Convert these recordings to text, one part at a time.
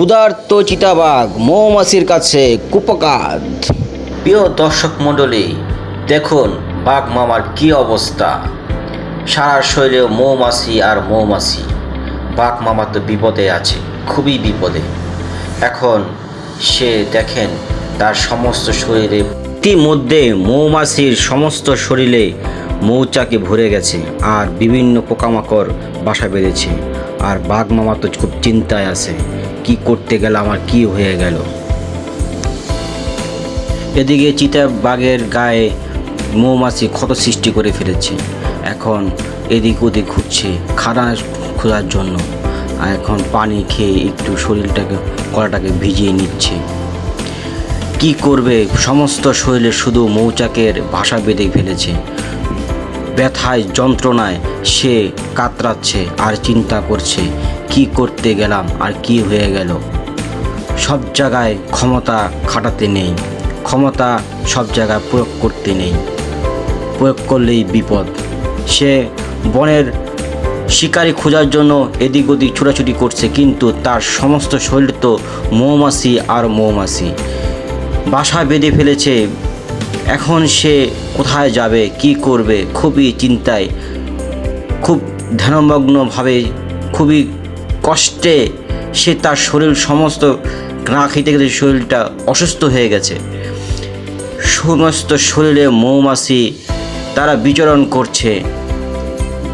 ক্ষুধার্ত চিতাবাঘ, মৌমাছির কাছে কুপকাত। প্রিয় দর্শক মণ্ডলী, দেখুন বাঘ মামার কি অবস্থা। সারা শরীরে মৌমাছি আর মৌমাছি। বাঘ মামা তো বিপদে আছে, খুবই বিপদে। এখন সে দেখেন তার সমস্ত শরীরে ইতিমধ্যে মৌমাছির সমস্ত শরীরে মৌচাকে ভরে গেছে আর বিভিন্ন পোকামাকড় বাসা বেঁধেছে। আর বাঘ মামা তো খুব চিন্তায় আছে। কি করতে গেলে, আমার কি হয়ে গেল? এদিকে চিতা বাঘের গায়ে মৌমাছি ক্ষত সৃষ্টি করে ফেলেছে। এখন এদিক ওদিক ঘুরছে খানা খোঁজার জন্য। আর এখন পানি খেয়ে একটু শরীরটাকে গলাটাকে ভিজিয়ে নিচ্ছে। কি করবে? সমস্ত শরীরে শুধু মৌচাকের ভাষা বেঁধে ফেলেছে। ব্যথায় যন্ত্রণায় সে কাতরাচ্ছে আর চিন্তা করছে কি করতে গেলাম আর কি হয়ে গেল? সব জায়গায় ক্ষমতা খাটাতে নেই। ক্ষমতা সব জায়গায় প্রয়োগ করতে নেই। প্রয়োগ করলেই বিপদ। সে বনের শিকারি খোঁজার জন্য এদিক ওদিক ছোটাছুটি করছে, কিন্তু তার সমস্ত শরীর তো মৌমাছি আর মৌমাছি। বাসা বেঁধে ফেলেছে। এখন সে কোথায় যাবে, কি করবে, খুবই চিন্তায়, খুব ধ্যানমগ্নভাবে, খুবই কষ্টে সে তার শরীর সমস্ত না খেতে খেতে শরীরটা অসুস্থ হয়ে গেছে। সমস্ত শরীরে মৌমাছি তারা বিচরণ করছে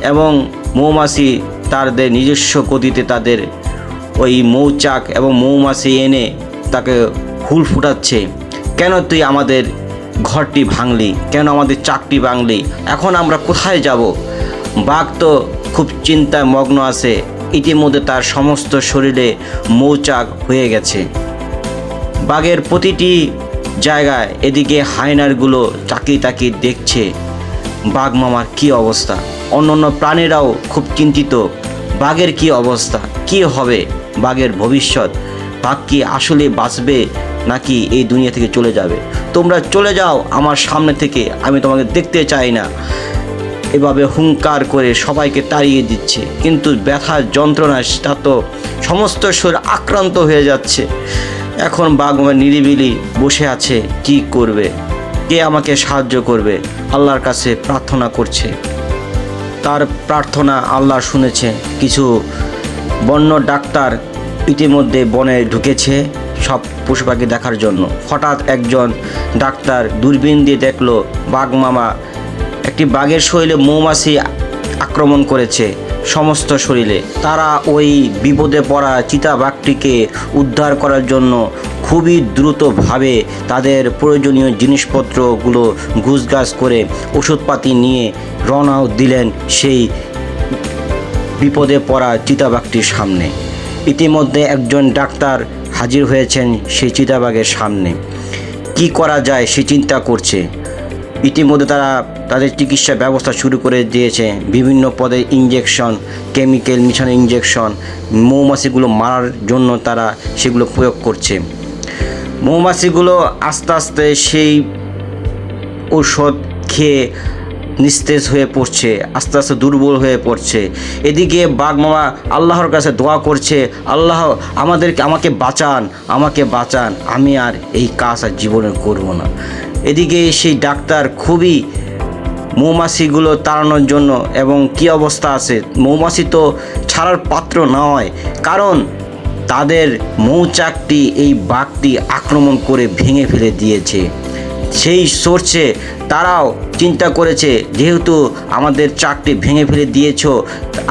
এবং মৌমাছি তাদের নিজস্ব গতিতে তাদের ওই মৌচাক এবং মৌমাছি এনে তাকে হুল ফুটাচ্ছে। কেন তুই আমাদের ঘরটি ভাঙলি? কেন আমাদের চাকটি ভাঙলি? এখন আমরা কোথায় যাব? বাঘ তো খুব চিন্তায় মগ্ন আছে। ইতিমধ্যে তার সমস্ত শরীরে মৌচাক হয়ে গেছে। বাঘের প্রতিটি জায়গায় এদিকে হায়নারগুলো তাকিয়ে তাকিয়ে দেখছে, বাঘ মামার কি অবস্থা? অন্য অন্য প্রাণীরাও খুব চিন্তিত, বাঘের কি অবস্থা? কি হবে? বাঘের ভবিষ্যৎ? বাঘ কি আসলে বাঁচবে নাকি এই দুনিয়া থেকে চলে যাবে? তোমরা চলে যাও আমার সামনে থেকে, আমি তোমাকে দেখতে চাই না। এভাবে হুঙ্কার করে সবাইকে তাড়িয়ে দিচ্ছে। কিন্তু ব্যথার যন্ত্রণা তা তো সমস্ত শরীর আক্রান্ত হয়ে যাচ্ছে। এখন বাঘমা নিরিবিলি বসে আছে, কি করবে? কে আমাকে সাহায্য করবে? আল্লাহর কাছে প্রার্থনা করছে। তার প্রার্থনা আল্লাহ শুনেছে। কিছু বন্য ডাক্তার ইতিমধ্যে বনে ঢুকেছে সব পশু পাখি দেখার জন্য। হঠাৎ একজন ডাক্তার দূরবীন দিয়ে দেখল বাঘ মামা একটি বাঘের শরীরে মৌমাছি আক্রমণ করেছে সমস্ত শরীরে। তারা ওই বিপদে পড়া চিতা বাঘটিকে উদ্ধার করার জন্য খুবই দ্রুতভাবে তাদের প্রয়োজনীয় জিনিসপত্রগুলো গুছগাছ করে ওষুধপাতি নিয়ে রওনাও দিলেন সেই বিপদে পড়া চিতাবাঘটির সামনে। ইতিমধ্যে একজন ডাক্তার হাজির হয়েছেন সেই চিতাবাঘের সামনে। কি করা যায় সে চিন্তা করছে। ইতিমধ্যে তারা তাদের চিকিৎসা ব্যবস্থা শুরু করে দিয়েছে। বিভিন্ন পদে ইঞ্জেকশন কেমিক্যাল মিশানো ইঞ্জেকশন মৌমাছিগুলো মারার জন্য তারা সেগুলো প্রয়োগ করছে। মৌমাছিগুলো আস্তে আস্তে সেই ঔষধ খেয়ে নিস্তেজ হয়ে পড়ছে, আস্তে আস্তে দুর্বল হয়ে পড়ছে। এদিকে বাঘ মামা আল্লাহর কাছে দোয়া করছে, আল্লাহ, আমাদেরকে, আমাকে বাঁচান আমাকে বাঁচান। আমি আর এই কাজ আর জীবনে করব না। এদিকে সেই ডাক্তার খুবই মৌমাছিগুলো তাড়ানোর জন্য এবং কি অবস্থা আছে? মৌমাছি তো ছাড়ার পাত্র নয়, কারণ তাদের মৌচাকটি এই বাঘটি আক্রমণ করে ভেঙে ফেলে দিয়েছে। সেই সোর্সে তারাও চিন্তা করেছে, যেহেতু আমাদের চাকটি ভেঙে ফেলে দিয়েছ,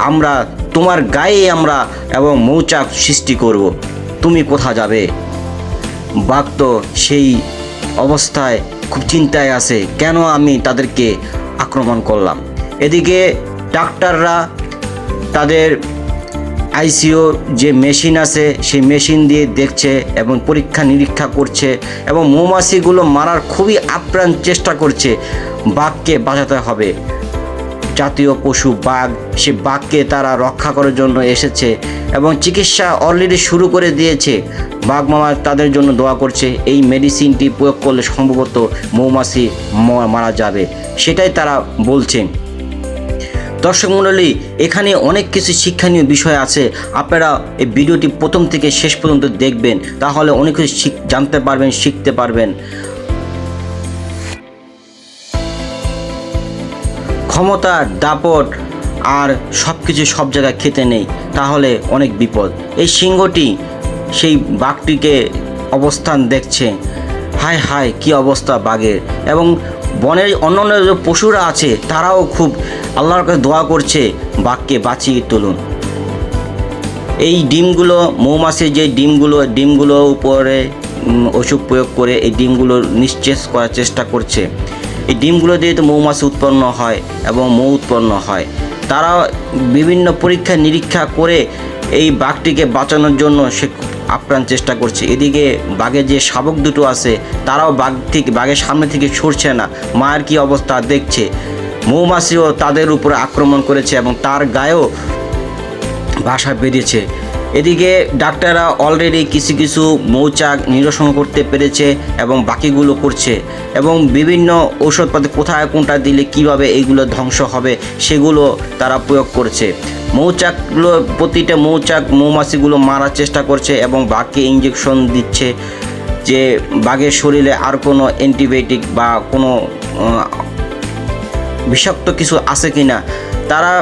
আমরা, তোমার গায়ে আমরা এবং মৌচাক সৃষ্টি করব। তুমি কোথা যাবে? বাঘ তো সেই অবস্থায় খুব চিন্তায় আছে, কেন আমি তাদেরকে আক্রমণ করলাম? এদিকে ডাক্তাররা তাদের আইসিও যে মেশিন আছে, সেই মেশিন দিয়ে দেখছে এবং পরীক্ষা নিরীক্ষা করছে এবং মৌমাছিগুলো মারার খুবই আপ্রাণ চেষ্টা করছে, বাঘকে বাঁচাতে হবে। জাতীয় পশু বাঘ, সে বাঘকে তারা রক্ষা করার জন্য এসেছে এবং চিকিৎসা অলরেডি শুরু করে দিয়েছে। বাঘ মামা তাদের জন্য দোয়া করছে, এই মেডিসিনটি প্রয়োগ করলে সম্ভবত মৌমাছি মারা যাবে, সেটাই তারা বলছেন দর্শক মণ্ডলী, এখানে অনেক কিছু শিক্ষণীয় বিষয় আছে, আপনারা এই ভিডিওটি প্রথম থেকে শেষ পর্যন্ত দেখবেন, তাহলে অনেক কিছু জানতে পারবেন, শিখতে পারবেন। ক্ষমতা, দাপট আর সব কিছু সব জায়গায় খেতে নেই, তাহলে অনেক বিপদ। এই সিংহটি সেই বাঘটিকে অবস্থান দেখছে। হায় হায়, কি অবস্থা বাঘের। এবং বনের অন্য অন্য যে পশুরা আছে, তারাও খুব আল্লাহর কাছে দোয়া করছে বাঘকে বাঁচিয়ে তুলুন। এই ডিমগুলো মৌমাছির যে ডিমগুলো ডিমগুলো উপরে ওষুধ প্রয়োগ করে এই ডিমগুলো নিশ্চেষ করার চেষ্টা করছে। এই ডিমগুলো দিয়ে তো মৌমাছি উৎপন্ন হয় এবং মৌ উৎপন্ন হয়, তারা বিভিন্ন পরীক্ষা নিরীক্ষা করে এই বাঘটিকে বাঁচানোর জন্য সে আপ্রাণ চেষ্টা করছে। এদিকে বাঘের যে শাবক দুটো আছে, তারাও বাঘ থেকে বাঘের সামনে থেকে সরছে না, মায়ের কি অবস্থা দেখছে। মৌমাছিও তাদের উপরে আক্রমণ করেছে এবং তার গায়েও বাসা বেরিয়েছে এদিকে ডাক্তাররা অলরেডি কিছু কিছু মৌচাক নিরসন করতে পেরেছে এবং বাকিগুলো করছে এবং বিভিন্ন ঔষধপাতি কোথায় কোনটা দিলে কীভাবে এইগুলো ধ্বংস হবে সেগুলো তারা প্রয়োগ করছে। মৌচাকগুলো, প্রতিটা মৌচাক মৌমাছিগুলো মারার চেষ্টা করছে এবং বাঘকে ইঞ্জেকশন দিচ্ছে যে বাঘের শরীরে আর কোনো অ্যান্টিবায়োটিক বা কোনো বিষাক্ত কিছু আছে কি না তারা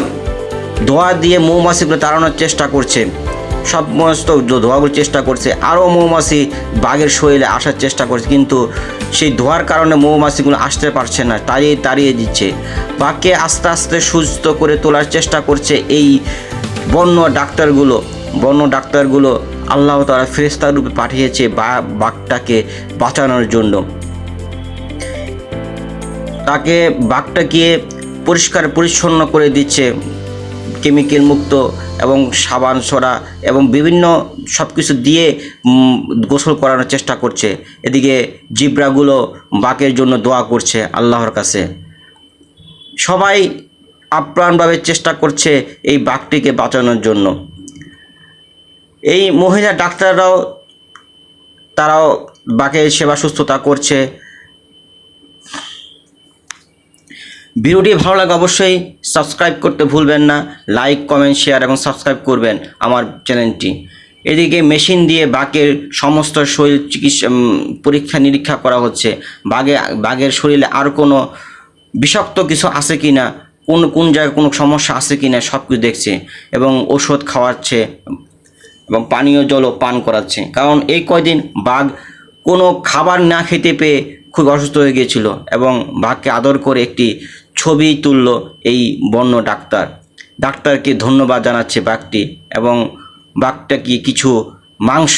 ধোয়া দিয়ে মৌমাছিগুলো তাড়ানোর চেষ্টা করছে। সমস্ত ধোয়াগুলো চেষ্টা করছে। আরও মৌমাছি বাঘের শরীরে আসার চেষ্টা করছে, কিন্তু সেই ধোয়ার কারণে মৌমাছিগুলো আসতে পারছে না, তাড়িয়ে তাড়িয়ে দিচ্ছে। বাঘকে আস্তে আস্তে সুস্থ করে তোলার চেষ্টা করছে এই বন্য ডাক্তারগুলো। বন্য ডাক্তারগুলো আল্লাহ তারা ফেরেস্তা রূপে পাঠিয়েছে বা, বাঘটাকে বাঁচানোর জন্য। তাকে বাঘটাকে পরিষ্কার পরিচ্ছন্ন করে দিচ্ছে। কেমিক্যাল মুক্ত এবং সাবান ছড়া এবং বিভিন্ন সব কিছু দিয়ে গোসল করানোর চেষ্টা করছে। এদিকে জিব্রাগুলো বাঘের জন্য দোয়া করছে আল্লাহর কাছে। সবাই আপ্রাণভাবে চেষ্টা করছে এই বাঘটিকে বাঁচানোর জন্য। এই মহিলা ডাক্তাররাও, তারাও বাঘের সেবা সুস্থতা করছে। ভিডিওটি ভালো লাগে অবশ্যই সাবস্ক্রাইব করতে ভুলবেন না, লাইক, কমেন্ট, শেয়ার এবং সাবস্ক্রাইব করবেন আমার চ্যানেলটি। এদিকে মেশিন দিয়ে বাঘের সমস্ত শরীর চিকিৎসা পরীক্ষা নিরীক্ষা করা হচ্ছে। বাঘে, বাঘের শরীরে আর কোনো বিষাক্ত কিছু আছে কি না, কোন কোন জায়গায় কোনো সমস্যা আছে কি না সব কিছু দেখছে এবং ওষুধ খাওয়াচ্ছে এবং পানীয় জলও পান করাচ্ছে। কারণ এই কয়দিন বাঘ কোনো খাবার না খেতে পেয়ে খুব অসুস্থ হয়ে গিয়েছিল এবং বাঘকে আদর করে একটি ছবি তুলল এই বন্য ডাক্তার। ডাক্তারকে ধন্যবাদ জানাচ্ছে বাঘটি এবং বাঘটাকে কিছু মাংস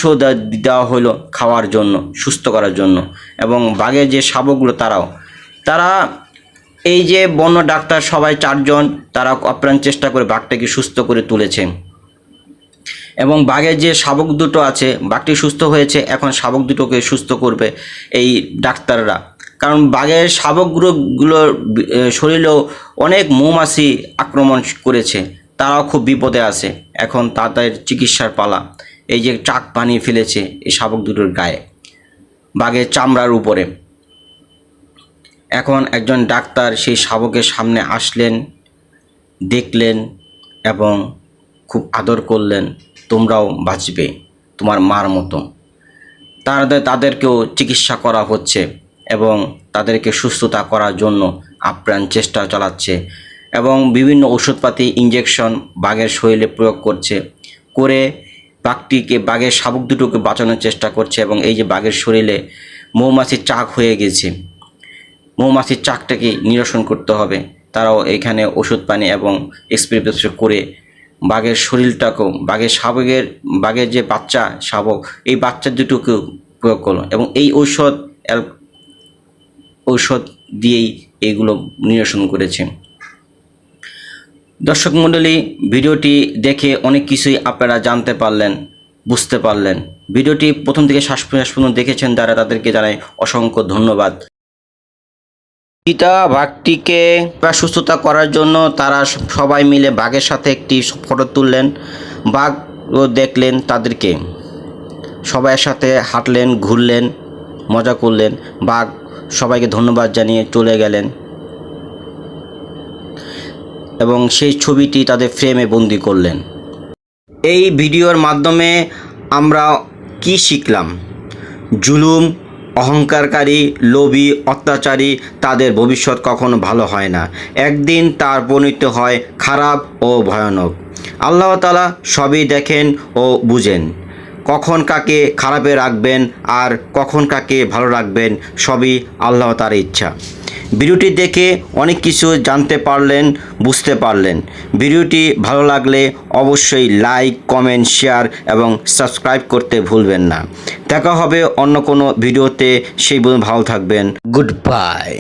দেওয়া হলো খাওয়ার জন্য, সুস্থ করার জন্য এবং বাঘের যে শাবকগুলো তারাও। তারা এই যে বন্য ডাক্তার সবাই চারজন, তারা আপ্রাণ চেষ্টা করে বাঘটাকে সুস্থ করে তুলেছে। এবং বাঘের যে শাবক দুটো আছে, বাঘটি সুস্থ হয়েছে, এখন শাবক দুটোকে সুস্থ করবে এই ডাক্তাররা। কারণ বাঘের শাবকগুলোর শরীরেও অনেক মৌমাছি আক্রমণ করেছে। তারাও খুব বিপদে আছে। এখন তাদের চিকিৎসার পালা। এই যে চাক বানিয়ে ফেলেছে এই শাবক দুটোর গায়ে, বাঘের চামড়ার উপরে। এখন একজন ডাক্তার সেই শাবকের সামনে আসলেন, দেখলেন এবং খুব আদর করলেন। তোমরাও বাঁচবে, তোমার মার মতো। তাদের তাদেরকেও চিকিৎসা করা হচ্ছে এবং তাদেরকে সুস্থতা করার জন্য আপ্রাণ চেষ্টা চালাচ্ছে এবং বিভিন্ন ওষুধপাতি ইঞ্জেকশন বাঘের শরীরে প্রয়োগ করছে, করে বাঘটিকে বাঘের শাবক দুটোকে বাঁচানোর চেষ্টা করছে এবং এই যে বাঘের শরীরে মৌমাছির চাক হয়ে গেছে, মৌমাছির চাকটাকে নিরসন করতে হবে। তারাও এখানে ওষুধ পানি এবং স্প্রে করে বাঘের শরীরটাকেও বাঘের শাবকের বাঘের যে বাচ্চা, শাবক, এই বাচ্চা দুটোকেও প্রয়োগ করল এবং এই ঔষধ ঔষধ দিয়েই এইগুলো নিরসন করেছে। দর্শক মণ্ডলী, ভিডিওটি দেখে অনেক কিছুই আপনারা জানতে পারলেন, বুঝতে পারলেন। ভিডিওটি প্রথম থেকে শ্বাস প্রশ্বাস পর্যন্ত দেখেছেন, যারা তাদেরকে জানাই অসংখ্য ধন্যবাদ। চিতা বাঘটিকে সুস্থতা করার জন্য তারা সবাই মিলে বাঘের সাথে একটি ফটো তুললেন। বাঘও দেখলেন তাদেরকে। সবাইয়ের সাথে হাঁটলেন, ঘুরলেন, মজা করলেন। বাঘ সবাইকে ধন্যবাদ জানিয়ে চলে গেলেন। এবং সেই ছবিটি তাদের ফ্রেমে বন্দি করলেন। এই ভিডিওর মাধ্যমে আমরা কি শিখলাম? জুলুম অহংকারকারী, লোভী, অত্যাচারী, তাদের ভবিষ্যৎ কখনো ভালো হয় না। একদিন তার পরিণত হয় খারাপ ও ভয়ানক। আল্লাহ তালা সবই দেখেন ও বুঝেন। কখন কাকে খারাপে রাখবেন আর কখন কাকে ভালো রাখবেন সবই আল্লাহ তার ইচ্ছা। ভিডিওটি দেখে অনেক কিছু জানতে পারলেন, বুঝতে পারলেন। ভিডিওটি ভালো লাগলে অবশ্যই লাইক, কমেন্ট, শেয়ার এবং সাবস্ক্রাইব করতে ভুলবেন না। দেখা হবে অন্য কোনো ভিডিওতে। সেই ভালো থাকবেন। Good bye.